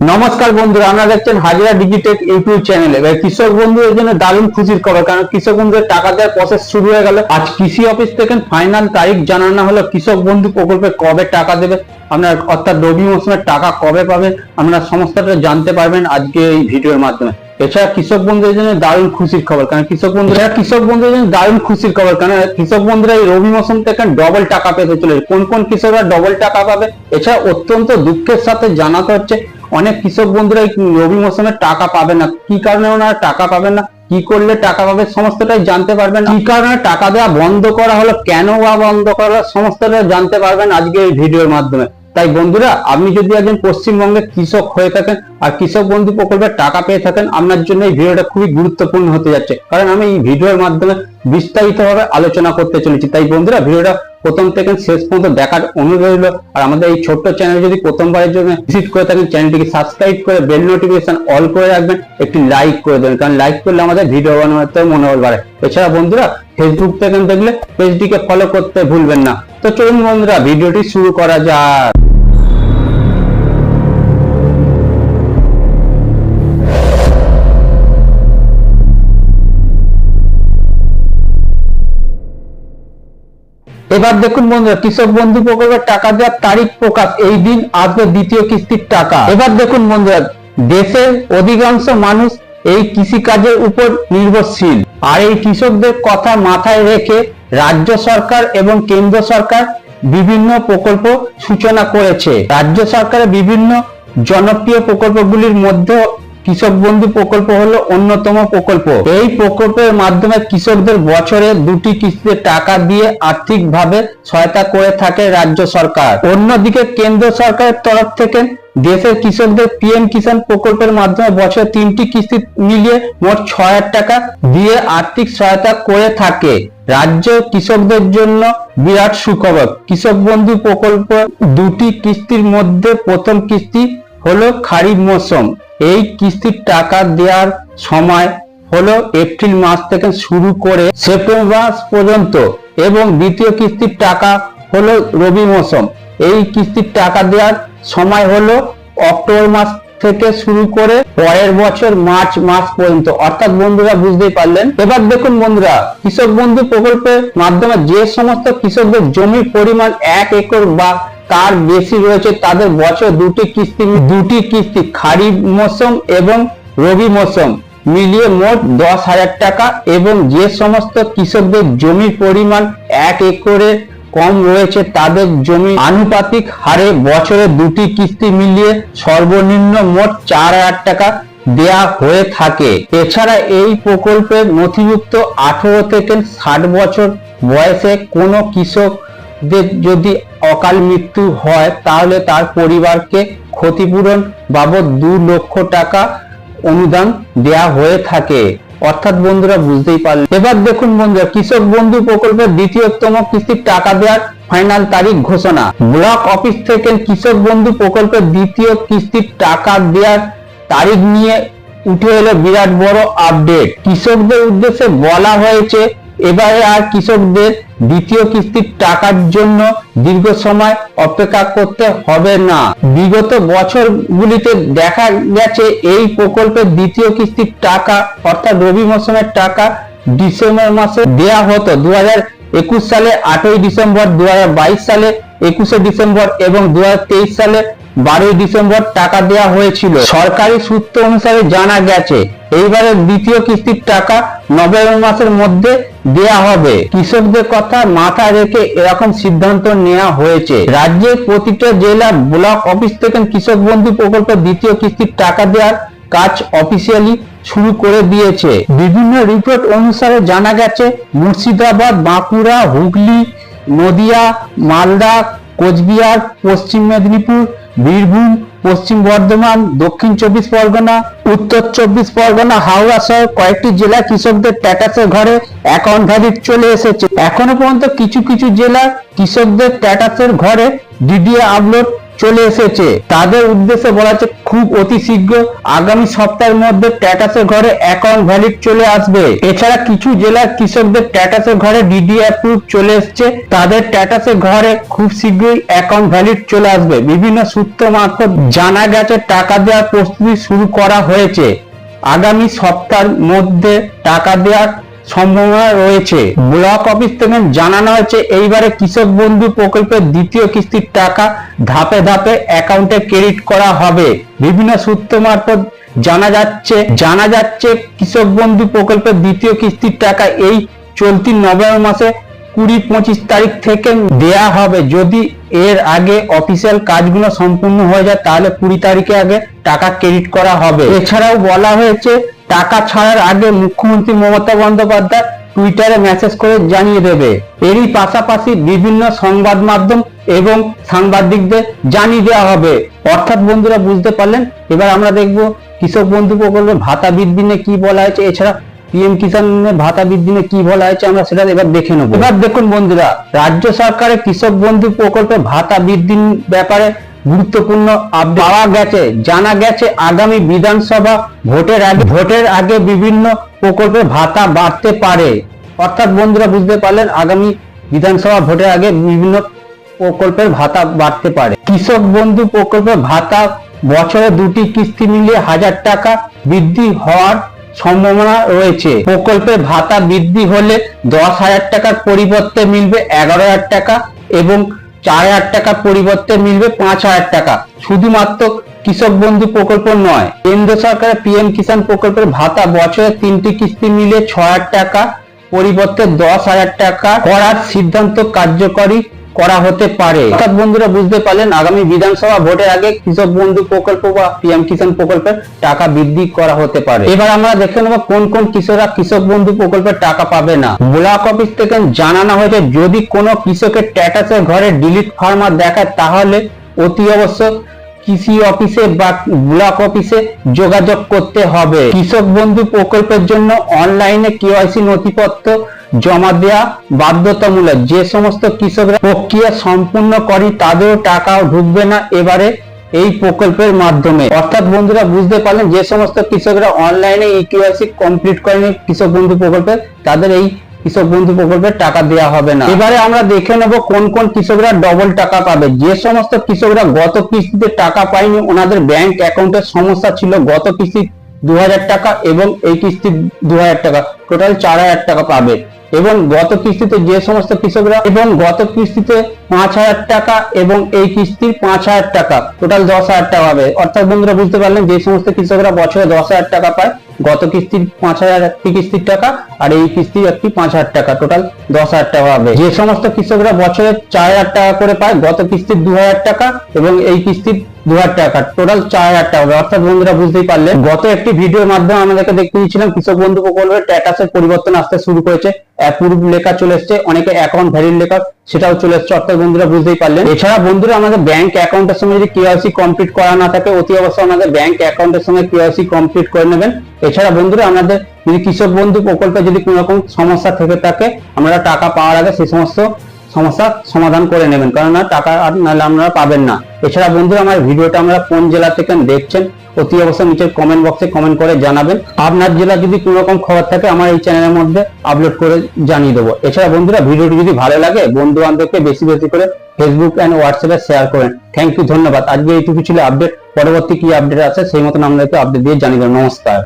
নমস্কার বন্ধুরা, আপনারা দেখছেন হাজিরা ডিজিটেক ইউটিউব চ্যানেলে। এবার কৃষক বন্ধুদের জন্য দারুণ খুশির খবর, কারণ কৃষক বন্ধুদের টাকা দেওয়ার প্রসেস শুরু হয়ে গেল। আজ কৃষি অফিস থেকে ফাইনাল তারিখ জানানো হলো কৃষক বন্ধু প্রকল্পে কবে টাকা দেবে, আপনার অর্থাৎ রবি মৌসুমের টাকা কবে পাবেন আপনারা সমস্তটা জানতে পারবেন আজকে এই ভিডিওর মাধ্যমে। এছাড়া কৃষক বন্ধুদের জন্য দারুণ খুশির খবর, কারণ কৃষক বন্ধুরা কৃষক বন্ধুদের জন্য দারুণ খুশির খবর, কারণ কৃষক বন্ধুরা এই রবি মৌসুম থেকে ডবল টাকা পেতে চলেছে। কোন কোন কৃষকরা ডবল টাকা পাবে, এছাড়া অত্যন্ত দুঃখের সাথে জানাতে হচ্ছে অনেক কৃষক বন্ধুরা রবি মৌসুমে টাকা পাবে না? কি কারণে ওনারা টাকা পাবে না? কি করলে টাকা পাবে? সমস্তটাই জানতে পারবেন কি কারণে টাকা দেওয়া বন্ধ করা হলো? কেন বা বন্ধ করা হলো, সমস্তটা জানতে পারবেন আজকে এই ভিডিওর মাধ্যমে। তাই বন্ধুরা, আপনি যদি একজন পশ্চিমবঙ্গের কৃষক হয়ে থাকেন আর কৃষক বন্ধু প্রকল্পের টাকা পেয়ে থাকেন, আপনার জন্য এই ভিডিওটা খুবই গুরুত্বপূর্ণ হতে যাচ্ছে। কারণ আমি এই ভিডিওর মাধ্যমে বিস্তারিতভাবে আলোচনা করতে চলেছি। তাই বন্ধুরা, ভিডিওটা প্রথম থেকে শেষ পর্যন্ত দেখার অনুরোধ রইল। আর আমাদের এই ছোট্ট চ্যানেল যদি প্রথমবারের জন্য ভিজিট করে থাকেন চ্যানেলটিকে সাবস্ক্রাইব করে বেল নোটিফিকেশন অল করে রাখবেন। একটি লাইক করে দেবেন। কারণ লাইক করলে আমাদের ভিডিও বানাতে মনোবল বাড়ে। এছাড়া বন্ধুরা ফেসবুক থেকে দেখলে পেজটিকে ফলো করতে ভুলবেন না। তো চলুন বন্ধুরা, ভিডিওটি শুরু করা যাক। এবার দেখুন বন্ধুরা, কৃষক বন্ধু প্রকল্পের টাকা দেওয়ার তারিখ প্রকাশ। এই দিন আসবে দ্বিতীয় কিস্তির টাকা। এবার দেখুন বন্ধুরা, দেশের অধিকাংশ মানুষ এই কৃষিকাজের উপর নির্ভরশীল। আর এই কৃষকদের কথা মাথায় রেখে রাজ্য সরকার এবং কেন্দ্র সরকার বিভিন্ন প্রকল্প সূচনা করেছে। রাজ্য সরকারের বিভিন্ন জনপ্রিয় প্রকল্পগুলির মধ্যে কৃষক বন্ধু প্রকল্প হলো অন্যতম প্রকল্প। এই প্রকল্পের মাধ্যমে কৃষকদের বছরে দুটি কিস্তিতে টাকা দিয়ে আর্থিকভাবে সহায়তা করে থাকে রাজ্য সরকার। অন্যদিকে কেন্দ্র সরকারের তরফ থেকে দেশের কৃষকদের পিএম কিষাণ প্রকল্পের মাধ্যমে বছরে তিনটি কিস্তি মিলিয়ে মোট হাজার টাকা দিয়ে আর্থিক সহায়তা করে থাকে। রাজ্য কৃষকদের জন্য বিরাট সুখবর। কৃষক বন্ধু প্রকল্প দুটি কিস্তির মধ্যে প্রথম কিস্তি হলো খারিফ মৌসুম। এই কিস্তির টাকা দেওয়ার সময় হলো এপ্রিল মাস থেকে শুরু করে সেপ্টেম্বর মাস পর্যন্ত এবং দ্বিতীয় কিস্তির টাকা হলো রবি মৌসুম। এই কিস্তির টাকা দেওয়ার সময় হলো অক্টোবর মাস থেকে শুরু করে পরের বছর মার্চ মাস পর্যন্ত। অর্থাৎ বন্ধুরা বুঝতেই পারলেন। এবার দেখুন বন্ধুরা, কৃষক বন্ধু প্রকল্পের মাধ্যমে যে সমস্ত কৃষকদের জমির পরিমাণ এক একর বা তার বেশি রয়েছে তাদের বছর দুটি কিস্তি দুটি কিস্তি, খারিফ মৌসুম এবং রবি মৌসুম। মিলিয়ে মোট দশ হাজার টাকা এবং যে সমস্ত কৃষকদের জমির পরিমাণ এক একরে কম রয়েছে, তাদের জমি আনুপাতিক হারে বছরে দুটি কিস্তি মিলিয়ে সর্বনিম্ন মোট চার হাজার টাকা দেয়া হয়ে থাকে। এছাড়া এই প্রকল্পের নথিভুক্ত আঠারো থেকে ষাট বছর বয়সে কোনো কৃষকদের যদি অকাল মৃত্যু হয়, তাহলে তার পরিবারকে ক্ষতিপূরণ বাবদ দু লক্ষ টাকা অনুদান দেয়া হয়ে থাকে। অর্থাৎ বন্ধুরা বুঝতেই পারলেন এবার দেখুন বন্ধুরা, কৃষক বন্ধু প্রকল্পের দ্বিতীয়তম কিস্তির টাকা দেওয়ার ফাইনাল তারিখ ঘোষণা। ব্লক অফিস থেকে কৃষক বন্ধু প্রকল্পের দ্বিতীয় কিস্তির টাকা দেওয়ার তারিখ নিয়ে উঠে এলো বিরাট বড় আপডেট কৃষকদের উদ্দেশ্যে বলা হয়েছে, এবারে আর কৃষকদের দ্বিতীয় কিস্তির টাকার জন্য দীর্ঘ সময় অপেক্ষা করতে হবে না। বিগত বছরগুলিতে দেখা গেছে এই প্রকল্পের দ্বিতীয় কিস্তির টাকা, অর্থাৎ রবি মৌসুমের টাকা, ডিসেম্বর মাসে দেয়া হতো। দু একুশ সালে আটই ডিসেম্বর দু হাজার বাইশ সালে একুশে ডিসেম্বর এবং দু হাজার তেইশ সালে বারোই ডিসেম্বর টাকা দেওয়া হয়েছিল। সরকারি সূত্র অনুসারে জানা গেছে, এইবারের দ্বিতীয় কিস্তির টাকা নভেম্বর মাসের মধ্যে দেয়া হবে। কৃষকদের কথা মাথায় রেখে এরকম সিদ্ধান্ত নেওয়া হয়েছে। রাজ্যের প্রতিটা জেলা ব্লক অফিস থেকে কৃষক বন্ধু প্রকল্পের দ্বিতীয় কিস্তির টাকা দেওয়ার কাজ অফিসিয়ালি শুরু করে দিয়েছে। বিভিন্ন রিপোর্ট অনুসারে জানা গেছে, মুর্শিদাবাদ, বাঁকুড়া, হুগলি, নদিয়া, মালদা, কোচবিহার, পশ্চিম মেদিনীপুর বীরভূম, পশ্চিম বর্ধমান, দক্ষিণ চব্বিশ পরগনা, উত্তর চব্বিশ পরগনা, হাওড়া সহ কয়েকটি জেলা কৃষকদের ট্যাটাসের ঘরে অ্যাকাউন্ট চলে এসেছে। এখনও পর্যন্ত কিছু কিছু জেলা কৃষকদের ট্যাটাসের ঘরে ডিডিএ আপলোড চলে এসেছে। তাদের উদ্দেশ্যে বলা হচ্ছে খুব অতি শীঘ্র আগামী সপ্তাহের মধ্যে ট্যাটাসের ঘরে অ্যাকাউন্ট ভ্যালিড চলে আসবে। এছাড়া কিছু জেলার কৃষকদের ট্যাটাসের ঘরে ডিডি অ্যাপ্রুভ চলে এসছে। তাদের ট্যাটাসের ঘরে খুব শীঘ্রই অ্যাকাউন্ট ভ্যালিড চলে আসবে। বিভিন্ন সূত্র মারফত জানা গেছে, টাকা দেওয়ার প্রস্তুতি শুরু করা হয়েছে। আগামী সপ্তাহের মধ্যে টাকা দেওয়ার সম্ভাবনা রয়েছে। ব্লক অফিস থেকে জানানো হয়েছে, এইবারে কৃষক বন্ধু প্রকল্পের দ্বিতীয় কিস্তির টাকা ধাপে ধাপে অ্যাকাউন্টে ক্রেডিট করা হবে। বিভিন্ন সূত্র মারফত জানা যাচ্ছে জানা যাচ্ছে কৃষক বন্ধু প্রকল্পের দ্বিতীয় কিস্তির টাকা এই চলতি নভেম্বর মাসে কুড়ি পঁচিশ তারিখ থেকে দেয়া হবে। যদি এর আগে অফিসিয়াল কাজগুলো সম্পূর্ণ হয়ে যায়, তাহলে কুড়ি তারিখে আগে টাকা ক্রেডিট করা হবে। এছাড়াও বলা হয়েছে টাকা ছাড়ার আগে মুখ্যমন্ত্রী মমতা বন্দ্যোপাধ্যায় টুইটারে মেসেজ করে জানিয়ে দেবে। এরই পাশাপাশি বিভিন্ন সংবাদ মাধ্যম এবং সাংবাদিকদের জানিয়ে দেওয়া হবে। অর্থাৎ বন্ধুরা বুঝতে পারলেন, এবার আমরা দেখব কৃষক বন্ধু প্রকল্পে ভাতা বৃদ্ধি নিয়ে কি বলা হয়েছে। এছাড়া পিএম কিষানের ভাতা বৃদ্ধি নিয়ে কি বলা হয়েছে আমরা সেটা এবার দেখে নেব। এবার দেখুন বন্ধুরা, রাজ্য সরকারের কৃষক বন্ধু প্রকল্পে ভাতা বৃদ্ধির ব্যাপারে গুরুত্বপূর্ণ পাওয়া গেছে, জানা গেছে আগামী বিধানসভা ভোটের আগে ভোটের আগে বিভিন্ন প্রকল্পের ভাতা বাড়তে পারে। অর্থাৎ বন্ধুরা বুঝতে পারলেন, আগামী বিধানসভা ভোটের আগে বিভিন্ন প্রকল্পের ভাতা বাড়তে পারে। কৃষক বন্ধু প্রকল্পের ভাতা বছরে দুটি কিস্তি মিলিয়ে হাজার টাকা বৃদ্ধি হওয়ার সম্ভাবনা রয়েছে। প্রকল্পের ভাতা বৃদ্ধি হলে দশ হাজার টাকার পরিবর্তে মিলবে এগারো হাজার টাকা এবং চার হাজার টাকার পরিবর্তে মিলবে পাঁচ হাজার টাকা। শুধুমাত্র কৃষক বন্ধু প্রকল্প নয়, কেন্দ্র সরকারের পিএম কিষাণ প্রকল্পের ভাতা বছরে তিনটি কিস্তি মিলে ছ হাজার টাকা, পরিবর্তে দশ হাজার টাকা করার সিদ্ধান্ত কার্যকরী করা হতে পারে। অর্থাৎ বন্ধুরা বুঝতে পারলেন, আগামী বিধানসভা ভোটের আগে কৃষক বন্ধু প্রকল্প বা পিএম কিষাণ প্রকল্পের টাকা বৃদ্ধি করা হতে পারে। এবার আমরা দেখে নেব কোন কোন কৃষকরা কৃষক বন্ধু প্রকল্পের টাকা পাবে না। ব্লক অফিস থেকে জানানো হয়েছে, যদি কোনো কৃষকের ট্যাটাসের ঘরে ডিলিট ফার্মার দেখায়, তাহলে অতি অবশ্য কৃষি অফিসে বা ব্লক অফিসে যোগাযোগ করতে হবে। কৃষক বন্ধু প্রকল্পের জন্য অনলাইনে কেওয়াইসি নথিপত্র জমা দেওয়া বাধ্যতামূলক। যে সমস্ত কৃষকরা প্রক্রিয়া সম্পূর্ণ করে, তাদেরও টাকা ঢুকবে না এবারে এই প্রকল্পের মাধ্যমে। অর্থাৎ বন্ধুরা, বুঝতে পারলেন, যে সমস্ত কৃষকরা অনলাইনে এই কেওয়াইসি কমপ্লিট করেনি কৃষক বন্ধু প্রকল্পে, তাদের এই কৃষক বন্ধু প্রকল্পের টাকা দেওয়া হবে না। এবারে আমরা দেখে নেব কোন কোন কৃষকরা ডবল টাকা পাবে। যে সমস্ত কৃষকরা গত কিস্তিতে টাকা পায়নি, ওনাদের ব্যাংক অ্যাকাউন্টের সমস্যা ছিল গত কিস্তি দু হাজার টাকা এবং এই কিস্তি দু হাজার টাকা। টোটাল চার হাজার টাকা পাবে। এবং গত কিস্তিতে যে সমস্ত কৃষকরা এবং গত কিস্তিতে পাঁচ হাজার টাকা এবং এই কিস্তির পাঁচ হাজার টাকা টোটাল দশ হাজার টাকা পাবে অর্থাৎ বন্ধুরা বুঝতে পারলেন যে সমস্ত কৃষকরা বছরে দশ হাজার টাকা পায়, গত কিস্তির পাঁচ হাজার একটি কিস্তির টাকা আর এই কিস্তির একটি পাঁচ হাজার টাকা টোটাল দশ হাজার টাকা পাবে যে সমস্ত কৃষকরা বছরে চার হাজার টাকা করে পায়, গত কিস্তির দু হাজার টাকা এবং এই কিস্তির দু হাজার টাকা টোটাল চার হাজার টাকা হবে। অর্থাৎ বন্ধুরা বুঝতেই পারলেন, গত একটি ভিডিওর মাধ্যমে আমাদেরকে দেখতে দিয়েছিলাম, কৃষক বন্ধু প্রকল্পের ট্যাটাসের পরিবর্তন আসতে শুরু করেছে। অ্যাপ্রুভ লেখা চলে এসছে, অনেকে অ্যাকাউন্ট ভ্যালিড লেখা, সেটাও চলে এসছে। অর্থাৎ বন্ধুরা বুঝতেই পারলেন। এছাড়া বন্ধুরা, আমাদের ব্যাংক অ্যাকাউন্টের সময় যদি কেওয়াইসি কমপ্লিট করা না থাকে, অতি অবশ্যই আমাদের ব্যাংক অ্যাকাউন্টের সময় কেওয়াইসি কমপ্লিট করে নেবেন। এছাড়া বন্ধুরা, আমাদের যদি কৃষক বন্ধু প্রকল্পে যদি কোনো রকম সমস্যা থেকে থাকে, আমরা টাকা পাওয়ার আগে সেই সমস্ত সমস্যা সমাধান করে নেবেন। কারণ না টাকা আর নাহলে আপনারা পাবেন না। এছাড়া বন্ধুরা, আমার ভিডিওটা আমরা কোন জেলা থেকে দেখছেন, অতি অবশ্যই নিচের কমেন্ট বক্সে কমেন্ট করে জানাবেন। আপনার জেলা যদি কোনো রকম খবর থাকে, আমার এই চ্যানেলের মধ্যে আপলোড করে জানিয়ে দেবো। এছাড়া বন্ধুরা, ভিডিওটি যদি ভালো লাগে বন্ধু বান্ধবকে বেশি বেশি করে ফেসবুক অ্যান্ড হোয়াটসঅ্যাপে শেয়ার করেন। থ্যাংক ইউ ধন্যবাদ। আজকে এইটুকু ছিল আপডেট পরবর্তী কি আপডেট আছে, সেই মতন আপনাদেরকে আপডেট দিয়ে জানিয়ে দেবো। নমস্কার।